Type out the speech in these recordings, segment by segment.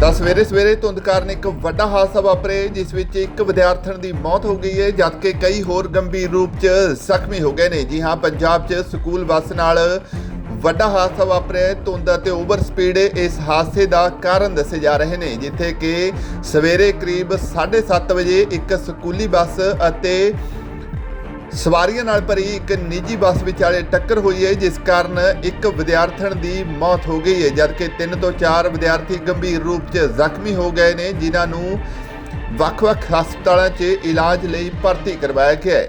ਤਾਂ ਸਵੇਰੇ ਸਵੇਰੇ ਧੁੰਦ ਕਾਰਨ ਇੱਕ ਵੱਡਾ ਹਾਦਸਾ ਵਾਪਰੇ, ਜਿਸ ਵਿੱਚ ਇੱਕ ਵਿਦਿਆਰਥਣ ਦੀ ਮੌਤ ਹੋ ਗਈ ਹੈ, ਜਦਕਿ ਕਈ ਹੋਰ ਗੰਭੀਰ ਰੂਪ 'ਚ ਜ਼ਖਮੀ ਹੋ ਗਏ ਨੇ। ਜੀ ਹਾਂ, ਪੰਜਾਬ 'ਚ ਸਕੂਲ ਬੱਸ ਨਾਲ ਵੱਡਾ ਹਾਦਸਾ ਵਾਪਰਿਆ ਹੈ। ਧੁੰਦ ਅਤੇ ਓਵਰ ਸਪੀਡ ਇਸ ਹਾਦਸੇ ਦਾ ਕਾਰਨ ਦੱਸੇ ਜਾ ਰਹੇ ਨੇ, ਜਿੱਥੇ ਕਿ ਸਵੇਰੇ ਕਰੀਬ 7:30 ਵਜੇ ਇੱਕ ਸਕੂਲੀ ਬੱਸ ਅਤੇ ਸਵਾਰੀਆਂ ਨਾਲ ਭਰੀ ਇੱਕ ਨਿੱਜੀ ਬੱਸ ਵਿਚਾਲੇ ਟੱਕਰ ਹੋਈ ਹੈ, ਜਿਸ ਕਾਰਨ ਇੱਕ ਵਿਦਿਆਰਥਣ ਦੀ ਮੌਤ ਹੋ ਗਈ ਹੈ, ਜਦਕਿ 3 ਤੋਂ 4 ਵਿਦਿਆਰਥੀ ਗੰਭੀਰ ਰੂਪ 'ਚ ਜ਼ਖਮੀ ਹੋ ਗਏ ਨੇ, ਜਿਨ੍ਹਾਂ ਨੂੰ ਵੱਖ-ਵੱਖ ਹਸਪਤਾਲਾਂ 'ਚ ਇਲਾਜ ਲਈ ਭਰਤੀ ਕਰਵਾਇਆ ਗਿਆ ਹੈ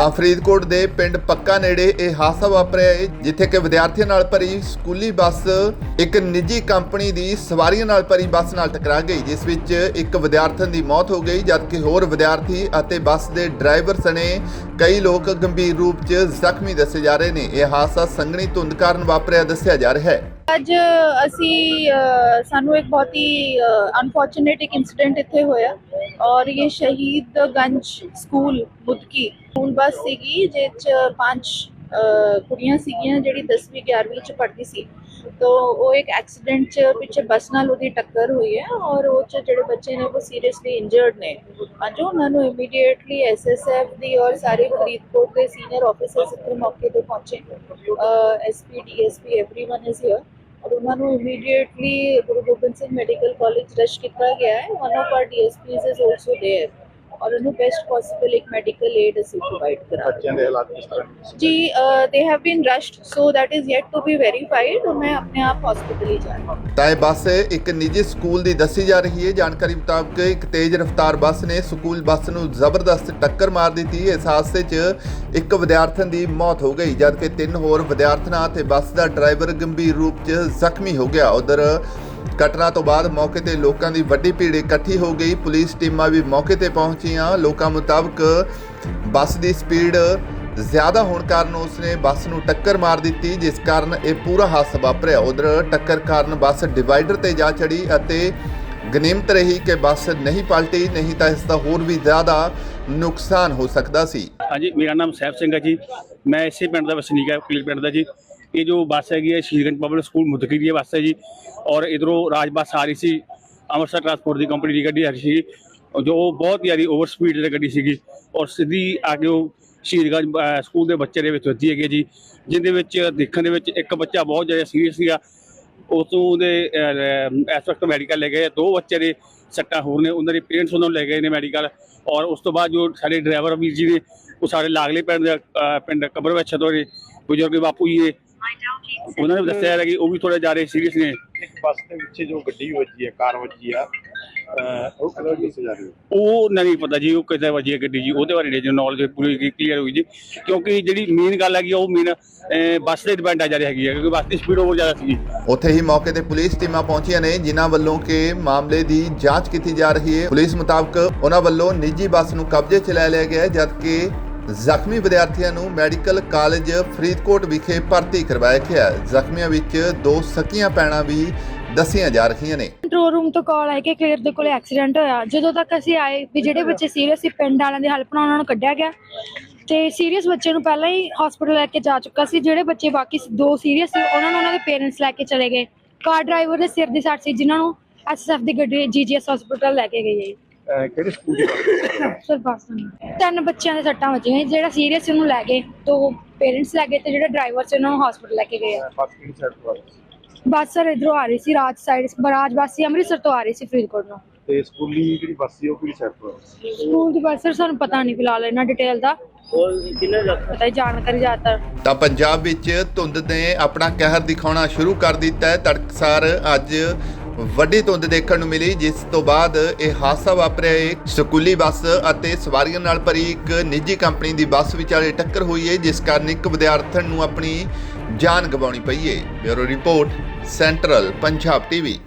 ਤਾਂ ਫਰੀਦਕੋਟ ਦੇ ਪਿੰਡ ਪੱਕਾ ਨੇੜੇ ਇਹ ਹਾਦਸਾ ਵਾਪਰਿਆ ਹੈ, ਜਿੱਥੇ ਕਿ ਵਿਦਿਆਰਥੀਆਂ ਨਾਲ ਭਰੀ ਸਕੂਲੀ ਬੱਸ ਇੱਕ ਨਿੱਜੀ ਕੰਪਨੀ ਦੀ ਸਵਾਰੀਆਂ ਨਾਲ ਭਰੀ ਬੱਸ ਨਾਲ ਟਕਰਾ ਗਈ, ਜਿਸ ਵਿੱਚ ਇੱਕ ਵਿਦਿਆਰਥਣ ਦੀ ਮੌਤ ਹੋ ਗਈ, ਜਦਕਿ ਹੋਰ ਵਿਦਿਆਰਥੀ ਅਤੇ ਬੱਸ ਦੇ ਡਰਾਈਵਰ ਸਣੇ ਕਈ ਲੋਕ ਗੰਭੀਰ ਰੂਪ 'ਚ ਜ਼ਖਮੀ ਦੱਸੇ ਜਾ ਰਹੇ ਨੇ। ਇਹ ਹਾਦਸਾ ਸੰਘਣੀ ਧੁੰਦ ਕਾਰਨ ਵਾਪਰਿਆ, ਦੱਸਿਆ ਜਾ ਰਿਹਾ ਹੈ। ਅੱਜ ਅਸੀਂ ਅ, ਸਾਨੂੰ ਇੱਕ ਬਹੁਤ ਹੀ ਅਨਫੋਰਚੂਨੇਟ ਇੱਕ ਇਨਸੀਡੈਂਟ ਇੱਥੇ ਹੋਇਆ ਔਰ ਇਹ ਸ਼ਹੀਦ ਗੰਜ ਸਕੂਲ ਮੁਦਕੀ ਸਕੂਲ ਬੱਸ ਸੀਗੀ ਜਿਹ 'ਚ ਪੰਜ ਅ, ਕੁੜੀਆਂ ਸੀਗੀਆਂ ਜਿਹੜੀ 10ਵੀਂ 11ਵੀਂ ਚ ਪੜ੍ਹਦੀ ਸੀ ਤੋ ਉਹ ਇੱਕ ਐਕਸੀਡੈਂਟ ਚ ਪਿੱਛੇ ਬੱਸ ਨਾਲ ਉਹਦੀ ਟੱਕਰ ਹੋਈ ਹੈ ਔਰ ਉਹ ਚ ਜਿਹੜੇ ਬੱਚੇ ਨੇ ਉਹ ਸੀਰੀਅਸਲੀ ਇੰਜਰਡ ਨੇ ਅੱਜ ਉਹਨਾਂ ਨੂੰ ਇਮੀਡੀਏਟਲੀ ਐਸਐਸਐਫ ਦੀ ਔਰ ਸਾਰੇ ਫਰੀਦਕੋਟ ਦੇ ਸੀਨੀਅਰ ਆਫੀਸਰਸ ਇੱਥੇ ਮੌਕੇ ਤੇ ਪਹੁੰਚੇ SP DSP everyone is here ਔਰ ਉਹਨਾਂ ਨੂੰ immediately Guru Gobind Singh medical college rush ਕੀਤਾ ਗਿਆ ਹੈ one of our DSPs is also there ਔਰ ਉਹਨੂੰ ਬੈਸਟ ਪੋਸੀਬਲ ਇੱਕ ਮੈਡੀਕਲ ਏਡ ਅਸੀਂ ਪ੍ਰੋਵਾਈਡ ਕਰਾ ਬੱਚਿਆਂ ਦੇ ਹਾਲਾਤ ਕਿਸ ਤਰ੍ਹਾਂ? ਜੀ they have been rushed so is yet to be verified ਔਰ ਮੈਂ ਆਪਣੇ ਆਪ ਹਸਪੀਟਲ ਹੀ ਜਾ ਰਹੀ ਹਾਂ। ਤਾਂ ਇਹ ਬੱਸ ਇੱਕ ਨਿੱਜੀ ਸਕੂਲ ਦੀ ਦੱਸੀ ਜਾ ਰਹੀ ਹੈ। ਜਾਣਕਾਰੀ ਮੁਤਾਬਕ ਇੱਕ ਤੇਜ਼ ਰਫ਼ਤਾਰ ਬੱਸ ਨੇ ਸਕੂਲ ਬੱਸ ਨੂੰ ਜ਼ਬਰਦਸਤ ਟੱਕਰ ਮਾਰ ਦਿੱਤੀ। ਇਸ ਹਾਦਸੇ 'ਚ ਇੱਕ ਵਿਦਿਆਰਥਣ ਦੀ ਮੌਤ ਹੋ ਗਈ ਜਦਕਿ ਤਿੰਨ ਹੋਰ ਵਿਦਿਆਰਥਣਾਂ ਅਤੇ ਬੱਸ ਦਾ ਡਰਾਈਵਰ ਗੰਭੀਰ ਰੂਪ 'ਚ ਜ਼ਖਮੀ ਹੋ ਗਿਆ। ਉਧਰ ਘਟਨਾ ਤੋਂ ਬਾਅਦ ਮੌਕੇ ਤੇ ਲੋਕਾਂ ਦੀ ਵੱਡੀ ਭੀੜ ਇਕੱਠੀ ਹੋ ਗਈ। ਪੁਲਿਸ ਟੀਮਾਂ ਵੀ ਮੌਕੇ ਤੇ ਪਹੁੰਚੀਆਂ। ਲੋਕਾਂ ਮੁਤਾਬਕ ਬੱਸ ਦੀ ਸਪੀਡ ਜ਼ਿਆਦਾ ਹੋਣ ਕਾਰਨ ਉਸਨੇ ਬੱਸ ਨੂੰ ਟੱਕਰ ਮਾਰ ਦਿੱਤੀ, ਜਿਸ ਕਾਰਨ ਇਹ ਪੂਰਾ ਹਾਦਸਾ ਵਾਪਰਿਆ। ਉਧਰ ਟੱਕਰ ਕਾਰਨ ਬੱਸ ਡਿਵਾਈਡਰ ਤੇ ਜਾ ਚੜੀ ਅਤੇ ਗਨੀਮਤ ਰਹੀ ਕਿ ਬੱਸ ਨਹੀਂ ਪਲਟੀ, ਨਹੀਂ ਤਾਂ ਇਸ ਦਾ ਹੋਰ ਵੀ ਜ਼ਿਆਦਾ ਨੁਕਸਾਨ ਹੋ ਸਕਦਾ ਸੀ। ਹਾਂਜੀ, ਮੇਰਾ ਨਾਮ ਸਹਿਬ ਸਿੰਘ ਹੈ ਜੀ। ਮੈਂ ਇਸੇ ਪਿੰਡ ਦਾ ਵਸਨੀਕ ਹੈ ਕਲੀਰ ਪਿੰਡ ਦਾ ਜੀ। ਇਹ ਜੋ ਬੱਸ ਹੈਗੀ ਹੈ ਸ਼ਹੀਦਗੰਜ ਪਬਲਿਕ ਸਕੂਲ ਮੁਦਕੀ ਦੀ ਇਹ ਬੱਸ ਹੈ ਜੀ। ਔਰ ਇਧਰੋਂ ਰਾਜ ਬੱਸ ਆ ਰਹੀ ਸੀ ਅੰਮ੍ਰਿਤਸਰ ਟਰਾਂਸਪੋਰਟ ਦੀ ਕੰਪਨੀ ਦੀ ਗੱਡੀ ਆ ਰਹੀ ਸੀ। ਜੋ ਬਹੁਤ ਜ਼ਿਆਦਾ ਓਵਰ ਸਪੀਡ ਤੇ ਗੱਡੀ ਸੀਗੀ। ਔਰ ਸਿੱਧੀ ਆ ਕੇ ਉਹ ਸ਼ਹੀਦਗੰਜ ਸਕੂਲ ਦੇ ਬੱਚੇ ਦੇ ਵਿੱਚ ਵੱਜੀ ਹੈਗੀ ਹੈ ਜੀ ਜਿਹਦੇ ਵਿੱਚ ਦੇਖਣ ਦੇ ਵਿੱਚ ਇੱਕ ਬੱਚਾ ਬਹੁਤ ਜ਼ਿਆਦਾ ਸੀਰੀਅਸ ਸੀਗਾ। ਉਸ ਤੋਂ ਉਹਦੇ ਇਸ ਵਕਤ ਮੈਡੀਕਲ ਲੈ ਗਏ। ਦੋ ਬੱਚੇ ਦੇ ਸੱਟਾਂ ਹੋਰ ਨੇ ਉਹਨਾਂ ਦੇ ਪੇਰੈਂਟਸ ਉਹਨਾਂ ਨੂੰ ਲੈ ਗਏ ਨੇ ਮੈਡੀਕਲ ਔਰ ਉਸ ਤੋਂ ਬਾਅਦ ਜੋ ਸਾਡੇ ਡਰਾਈਵਰ ਵੀਰ ਜੀ ਨੇ ਉਹ ਸਾਡੇ ਲਾਗਲੇ ਪਿੰਡ ਦੇ, ਪਿੰਡ ਕਬਰ ਵਿੱਚ ਤੋਂ ਬਜ਼ੁਰਗ ਬਾਪੂ ਜੀ ਨੇ ਉਹਨਾਂ ਨੇ ਦੱਸਿਆ ਹੈ ਕਿ ਉਹ ਵੀ ਥੋੜੇ ਜ਼ਿਆਦਾ ਸੀਰੀਅਸ ਨੇ। ਇੱਕ ਬੱਸ ਦੇ ਵਿੱਚ ਜੋ ਗੱਡੀ ਵੱਜੀ ਹੈ ਕਾਰ ਵੱਜੀ ਆ ਅਹ ਉਹ ਕਦੋਂ ਦੱਸੇ ਜਾ ਰਹੀ? ਹੈ ਉਹ ਨਹੀਂ ਪਤਾ ਜੀ ਉਹ ਕਿੱਦਾਂ ਵਜੀ ਹੈ ਗੱਡੀ ਜੀ ਉਹਦੇ ਬਾਰੇ ਨਹੀਂ ਨੌਲੇਜ ਪੂਰੀ ਕਲੀਅਰ ਹੋਈ ਜੀ। ਕਿਉਂਕਿ ਜਿਹੜੀ ਮੇਨ ਗੱਲ ਹੈਗੀ ਆ, ਉਹ ਮੇਨ ਬੱਸ ਤੇ ਡਿਪੈਂਡ ਆ ਜਾ ਰਹੀ ਹੈਗੀ ਹੈ ਕਿਉਂਕਿ ਬੱਸ ਦੀ ਸਪੀਡ ਓਵਰ ਜ਼ਿਆਦਾ ਸੀਗੀ। ਉੱਥੇ ਹੀ ਮੌਕੇ ਤੇ ਪੁਲਿਸ ਟੀਮਾਂ ਪਹੁੰਚੀਆਂ ਨੇ ਜਿਨ੍ਹਾਂ ਵੱਲੋਂ ਕਿ ਮਾਮਲੇ ਦੀ ਜਾਂਚ ਕੀਤੀ ਜਾ ਰਹੀ ਹੈ। ਪੁਲਿਸ ਮੁਤਾਬਕ ਉਹਨਾਂ ਵੱਲੋਂ ਨਿੱਜੀ ਬੱਸ ਨੂੰ ਕਬਜ਼ੇ 'ਚ ਲੈ ਲਿਆ ਗਿਆ ਹੈ ਜਦਕਿ ਜ਼ਖਮੀ ਵਿਦਿਆਰਥੀਆਂ ਨੂੰ ਮੈਡੀਕਲ ਕਾਲਜ ਫਰੀਦਕੋਟ ਵਿਖੇ ਭਰਤੀ ਕਰਵਾਇਆ ਗਿਆ ਜ਼ਖਮੀਆਂ ਵਿੱਚ ਦੋ ਸਕੀਆਂ ਪੈਣਾ ਵੀ ਦੱਸੀਆਂ ਜਾ ਰਹੀਆਂ ਨੇ। ਕੰਟਰੋਲ ਰੂਮ ਤੋਂ ਕਾਲ ਆਈ ਕਿ ਕਲੀਅਰ ਦੇ ਕੋਲੇ ਐਕਸੀਡੈਂਟ ਹੋਇਆ। ਜਦੋਂ ਤੱਕ ਅਸੀਂ ਆਏ ਵੀ ਜਿਹੜੇ ਬੱਚੇ ਸੀਰੀਅਸ ਸੀ, ਪਿੰਡ ਵਾਲਿਆਂ ਦੀ ਹੈਲਪ ਨਾਲ ਉਹਨਾਂ ਨੂੰ ਕੱਢਿਆ ਗਿਆ। ਤੇ ਸੀਰੀਅਸ ਬੱਚੇ ਨੂੰ ਪਹਿਲਾਂ ਹੀ ਹਸਪੀਟਲ ਲੈ ਕੇ ਜਾ ਚੁੱਕਾ ਸੀ। ਜਿਹੜੇ ਬੱਚੇ ਬਾਕੀ ਦੋ ਸੀਰੀਅਸ ਸੀ, ਉਹਨਾਂ ਨੂੰ ਉਹਨਾਂ ਦੇ ਪੇਰੈਂਟਸ ਲੈ ਕੇ ਚਲੇ ਗਏ। ਕਾਰ ਡਰਾਈਵਰ ਦੇ ਸਿਰ ਦੀ ਸੱਟ ਸੀ, ਜਿਨ੍ਹਾਂ ਨੂੰ ਐਸਐਸਐਫ ਦੀ ਗੱਡੀ ਜੀਜੀਐਸ ਹਸਪੀਟਲ ਲੈ ਕੇ ਗਈ ਹੈ। ਅਹ ਕਿਹੜੇ ਸਕੂਲ ਦੀ ਬੱਸ ਸਰ ਬਸ। ਤਿੰਨ ਬੱਚਿਆਂ ਦੇ ਸੱਟਾਂ ਵੱਜੀਆਂ ਸੀ। ਜਿਹੜਾ ਸੀਰੀਅਸ ਉਹਨੂੰ ਲੈ ਗਏ। ਤੋਂ ਪੇਰੈਂਟਸ ਲੈ ਗਏ ਤੇ ਜਿਹੜਾ ਡਰਾਈਵਰ ਸੀ ਉਹਨਾਂ ਹਸਪੀਟਲ ਲੈ ਕੇ ਗਏ। ਆ ਬੱਸ ਕਿਹੜੀ ਸਾਈਡ ਤੋਂ ਆ ਰਹੀ ਸੀ? ਬੱਸ ਸਰ ਇਧਰੋਂ ਆ ਰਹੀ ਸੀ ਰਾਜ ਸਾਈਡ ਬਰਾਜ ਬੱਸ ਸੀ ਅੰਮ੍ਰਿਤਸਰ ਤੋਂ ਆ ਰਹੀ ਸੀ ਫਰੀਦਕੋਟ ਨੂੰ। ਤੇ ਸਕੂਲੀ ਜਿਹੜੀ ਬੱਸ ਸੀ ਉਹ ਕਿਹੜੀ ਸਾਈਡ ਤੋਂ ਆ ਰਹੀ ਸੀ? ਸਕੂਲ ਦੀ ਬੱਸ ਸਰ ਸਾਨੂੰ ਪਤਾ ਨਹੀਂ ਫਿਲਹਾਲ ਇਹਨਾਂ ਡਿਟੇਲ ਦਾ? ਪਤਾ ਹੀ ਜਾਣਕਾਰੀ ਜ਼ਿਆਦਾਤਰ। ਤਾਂ ਪੰਜਾਬ ਵਿੱਚ ਧੁੰਦ ਨੇ ਆਪਣਾ ਕਹਿਰ ਦਿਖਾਉਣਾ ਸ਼ੁਰੂ ਕਰ ਦਿੱਤਾ ਹੈ। ਤੜਕਸਾਰ ਅੱਜ ਵੱਡੀ ਧੁੰਦ ਦੇਖਣ ਨੂੰ ਮਿਲੀ, ਜਿਸ ਤੋਂ ਬਾਅਦ ਇਹ ਹਾਦਸਾ ਵਾਪਰਿਆ। ਹੈ ਸਕੂਲੀ ਬੱਸ ਅਤੇ ਸਵਾਰੀਆਂ ਨਾਲ ਭਰੀ ਇੱਕ ਨਿੱਜੀ ਕੰਪਨੀ ਦੀ ਬੱਸ ਵਿਚਾਲੇ ਟੱਕਰ ਹੋਈ ਹੈ ਜਿਸ ਕਾਰਨ ਇੱਕ ਵਿਦਿਆਰਥਣ ਨੂੰ ਆਪਣੀ ਜਾਨ ਗਵਾਉਣੀ ਪਈ ਹੈ bureau report, central Punjab TV.